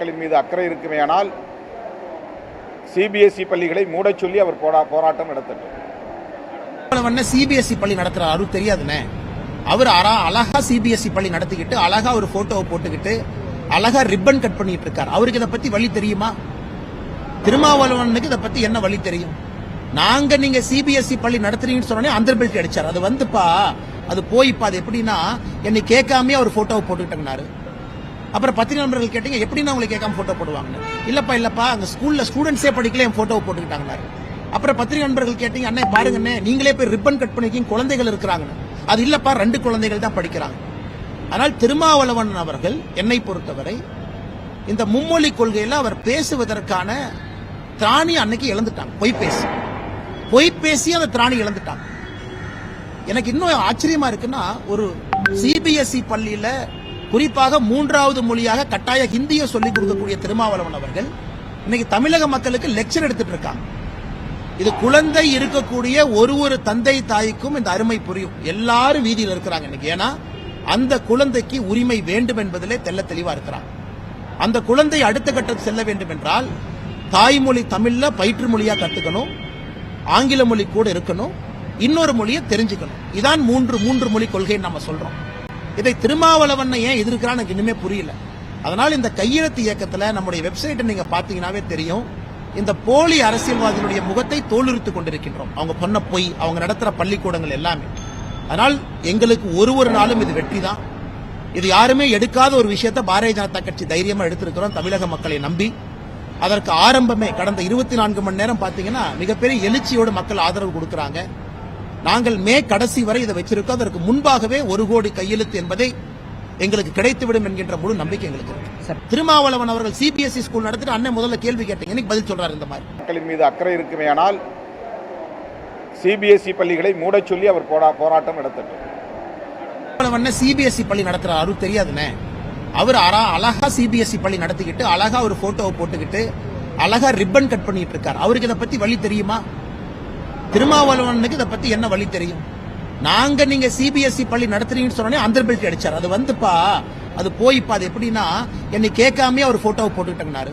மாணாக்கரின் மீது அக்கறை இருக்குமேயானால் சிபிஎஸ்இ பள்ளிகளை மூடச் சொல்லி அவர் போராட்டம் நடத்தட்டும். சிபிஎஸ்இ பள்ளி நடத்துற அருள் தெரியாதுண்ணே. அவர் அரா அழகா சிபிஎஸ்இ பள்ளி நடத்திக்கிட்டு அழகா ஒரு போட்டோவை போட்டுக்கிட்டு அழகா ரிப்பன் கட் பண்ணிட்டு இருக்காரு. அவருக்கு இதை பத்தி வழி தெரியுமா? திருமாவளவனுக்கு இதை பத்தி என்ன வழி தெரியும்? நாங்க நீங்க சிபிஎஸ்இ பள்ளி நடத்துறீங்கன்னு சொன்னோடனே அந்த பெல்ட் அடிச்சார். அது வந்துப்பா அது போய்ப்பா. அது எப்படின்னா என்னை கேட்காமயே அவர் போட்டோவை போட்டுக்கிட்டாரு அப்புறம் பத்திரிகை நண்பர்கள் கேட்டீங்க எப்படின்னா உங்களுக்கு கேட்காம போட்டோ போடுவாங்க இல்லப்பா இல்லப்பா அங்க ஸ்கூல்ல ஸ்டூடெண்ட்ஸே படிக்கல என் போட்டோ போட்டுக்கிட்டாங்கன்னாரு அப்புறம் பத்திரிகை நண்பர்கள் கேட்டீங்க அண்ணே பாருங்கண்ணே நீங்களே போய் ரிப்பன் கட் பண்ணிருக்கீங்க குழந்தைகள் இருக்கிறாங்கன்னு. அது இல்லப்பா ரெண்டு குழந்தைகள் தான் படிக்கிறாங்க. ஆனால் திருமாவளவன் அவர்கள் என்னை பொறுத்தவரை இந்த மும்மொழி கொள்கையில அவர் பேசுவதற்கான திராணி அன்னைக்கு இழந்துட்டாங்க. பொய் பேசி. பொய் பேசி அந்த திராணி இழந்துட்டாங்க. எனக்கு இன்னும் ஆச்சரியமா இருக்குன்னா ஒரு சிபிஎஸ்இ பள்ளியில குறிப்பாக மூன்றாவது மொழியாக கட்டாய ஹிந்தியை சொல்லிக் கொடுக்கக்கூடிய திருமாவளவன் அவர்கள் இன்னைக்கு தமிழக மக்களுக்கு லெக்சர் எடுத்துட்டு இருக்காங்க. இது குழந்தை இருக்கக்கூடிய ஒரு ஒரு தந்தை தாய்க்கும் இந்த அருமை புரியும். எல்லாரும் வீதியில் இருக்கிறாங்க இன்னைக்கு. ஏன்னா அந்த குழந்தைக்கு உரிமை வேண்டும் என்பதிலே தெல்ல தெளிவா இருக்கிறாங்க. அந்த குழந்தை அடுத்த கட்டத்துக்கு செல்ல வேண்டும் என்றால் தாய்மொழி தமிழ்ல பயிற்று மொழியா கத்துக்கணும். ஆங்கில மொழி கூட இருக்கணும். இன்னொரு மொழியை தெரிஞ்சுக்கணும். இதான் மூன்று மூன்று மொழி கொள்கைன்னு நம்ம சொல்றோம். இதை திருமாவளவன் ஏன் எதிர்க்கிறான்னு எனக்கு இன்னுமே புரியல. அதனால் இந்த கையெழுத்து இயக்கத்தில் நம்முடைய வெப்சைட்டை நீங்க பாத்தீங்கன்னாவே தெரியும். இந்த போலி அரசியல்வாதிகளுடைய முகத்தை தோலுரித்துக் கொண்டிருக்கின்றோம். அவங்க பண்ண பொய் அவங்க நடத்துற பள்ளிக்கூடங்கள் எல்லாமே. அதனால் எங்களுக்கு ஒரு ஒரு நாளும் இது வெற்றி தான். இது யாருமே எடுக்காத ஒரு விஷயத்தை பாரதிய ஜனதா கட்சி தைரியமா எடுத்திருக்கிறோம். தமிழக மக்களை நம்பி. அதற்கு ஆரம்பமே கடந்த இருபத்தி நான்கு மணி நேரம் பாத்தீங்கன்னா மிகப்பெரிய எழுச்சியோடு மக்கள் ஆதரவு கொடுக்கறாங்க. நாங்கள் மே கடைசி வரை இதை வச்சிருக்கோம் அதற்கு முன்பாகவே ஒரு கோடி கையெழுத்து என்பதை எங்களுக்கு கிடைத்துவிடும் என்கின்ற முழு நம்பிக்கை எங்களுக்கு இருக்கு. திருமாவளவன் அவர்கள் சிபிஎஸ்இ ஸ்கூல் நடத்திட்டு அண்ணன் முதல்ல கேள்வி கேட்டீங்க பதில் சொல்றாரு இந்த மாதிரி. மக்களின் மீது அக்கறை இருக்குமேயானால் சிபிஎஸ்இ பள்ளிகளை மூடச் சொல்லி அவர் போரா போராட்டம் நடத்தட்டும். சிபிஎஸ்இ பள்ளி நடத்துறாரு அவருக்கு தெரியாதுண்ணே. அவர் அரா அழகா சிபிஎஸ்இ பள்ளி நடத்திக்கிட்டு அழகா ஒரு போட்டோவை போட்டுக்கிட்டு அழகா ரிப்பன் கட் பண்ணிட்டு இருக்காரு. அவருக்கு இதை பத்தி வழி தெரியுமா? திருமாவளவனுக்கு இதை பத்தி என்ன வழி தெரியும்? நாங்க நீங்க சிபிஎஸ்இ பள்ளி நடத்துறீங்கன்னு சொன்னோடனே அந்த பெல்ட் அடிச்சார். அது வந்துப்பா. அது போய்ப்பா. அது எப்படின்னா என்னை கேட்காமே அவர் போட்டோவை போட்டுக்கிட்டாங்கனாரு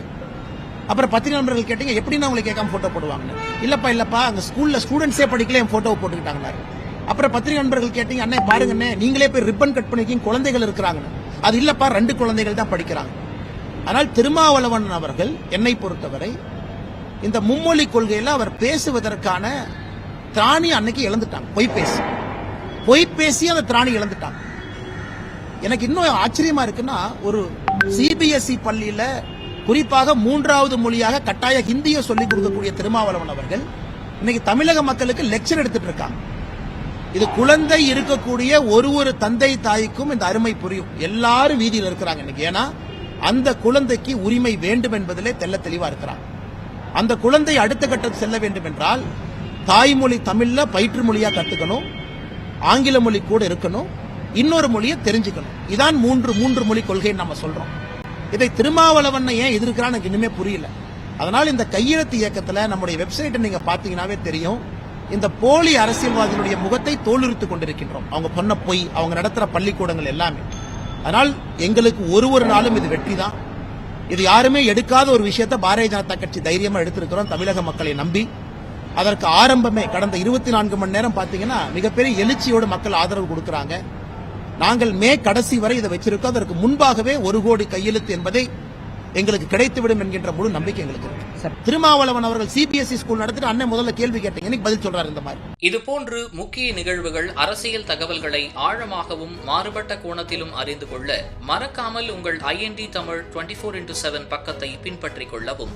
அப்புறம் பத்திரிகை நண்பர்கள் கேட்டீங்க எப்படின்னா உங்களுக்கு கேட்காம போட்டோ போடுவாங்க இல்லப்பா இல்லப்பா அங்க ஸ்கூல்ல ஸ்டூடெண்ட்ஸே படிக்கல என் போட்டோவை போட்டுக்கிட்டாங்கன்னாரு அப்புறம் பத்திரிகை நண்பர்கள் கேட்டீங்க அண்ணே பாருங்க அண்ணே நீங்களே போய் ரிப்பன் கட் பண்ணிருக்கீங்க குழந்தைகள் இருக்கிறாங்கன்னு. அது இல்லப்பா ரெண்டு குழந்தைகள் தான் படிக்கிறாங்க. ஆனால் திருமாவளவன் அவர்கள் என்னை பொறுத்தவரை இந்த மும்மொழி கொள்கையில் அவர் பேசுவதற்கான திராணி அன்னைக்கு இழந்துட்டாங்க. பொய் பேசி. பொய் பேசி அந்த திராணி இழந்துட்டாங்க. எனக்கு இன்னும் ஆச்சரியமா இருக்குன்னா ஒரு சிபிஎஸ்இ பள்ளியில குறிப்பாக மூன்றாவது மொழியாக கட்டாய ஹிந்தியை சொல்லிக் கொடுக்கக்கூடிய திருமாவளவன் அவர்கள் இன்னைக்கு தமிழக மக்களுக்கு லெக்சர் எடுத்துட்டு இருக்காங்க. இது குழந்தை இருக்கக்கூடிய ஒரு ஒரு தந்தை தாய்க்கும் இந்த அருமை புரியும். எல்லாரும் வீதியில் இருக்கிறாங்க இன்னைக்கு. ஏன்னா அந்த குழந்தைக்கு உரிமை வேண்டும் என்பதிலே தெள்ள தெளிவா இருக்கிறாங்க. அந்த குழந்தை அடுத்த கட்டம் செல்ல வேண்டும் என்றால் தாய்மொழி தமிழ்ல பயிற்று மொழியா கத்துக்கணும். ஆங்கில மொழி கூட இருக்கணும். இன்னொரு மொழியை தெரிஞ்சுக்கணும். இதான் மூன்று மூன்று மொழி கொள்கைன்னு நம்ம சொல்றோம். இதை திருமாவளவன் ஏன் எதிர்க்கிறான்னு எனக்கு இன்னுமே புரியல. அதனால் இந்த கையெழுத்து இயக்கத்துல நம்முடைய வெப்சைட்டை நீங்க பாத்தீங்கன்னாவே தெரியும். இந்த போலி அரசியல்வாதிகளுடைய முகத்தை தோலுரித்து கொண்டிருக்கின்றோம். அவங்க பண்ண பொய் அவங்க நடத்துற பள்ளிக்கூடங்கள் எல்லாமே. அதனால் எங்களுக்கு ஒரு ஒரு நாளும் இது வெற்றி தான் இது யாருமே எடுக்காத ஒரு விஷயத்தை பாரதிய ஜனதா கட்சி தைரியமா எடுத்திருக்கிறோம். தமிழக மக்களை நம்பி. அதற்கு ஆரம்பமே கடந்த இருபத்தி நான்கு மணி நேரம் பாத்தீங்கன்னா மிகப்பெரிய எழுச்சியோடு மக்கள் ஆதரவு கொடுக்கறாங்க. நாங்கள் மே கடைசி வரை இதை வச்சிருக்கோம். அதற்கு முன்பாகவே ஒரு கோடி கையெழுத்து என்பதை எங்களுக்கு கிடைத்துவிடும் என்கின்ற முழு நம்பிக்கை எங்களுக்கு இருக்கு. திருமாவளவன் அவர்கள் சிபிஎஸ்இ ஸ்கூல் நடத்திட்டு அண்ணன் முதல்ல கேள்வி கேட்டீங்க. பதில் சொல்றாரு இந்த மாதிரி. இதுபோன்று முக்கிய நிகழ்வுகள் அரசியல் தகவல்களை ஆழமாகவும் மாறுபட்ட கோணத்திலும் அறிந்து கொள்ள மறக்காமல் உங்கள் IND Tamil twenty four into seven பக்கத்தை பின்பற்றிக் கொள்ளவும்.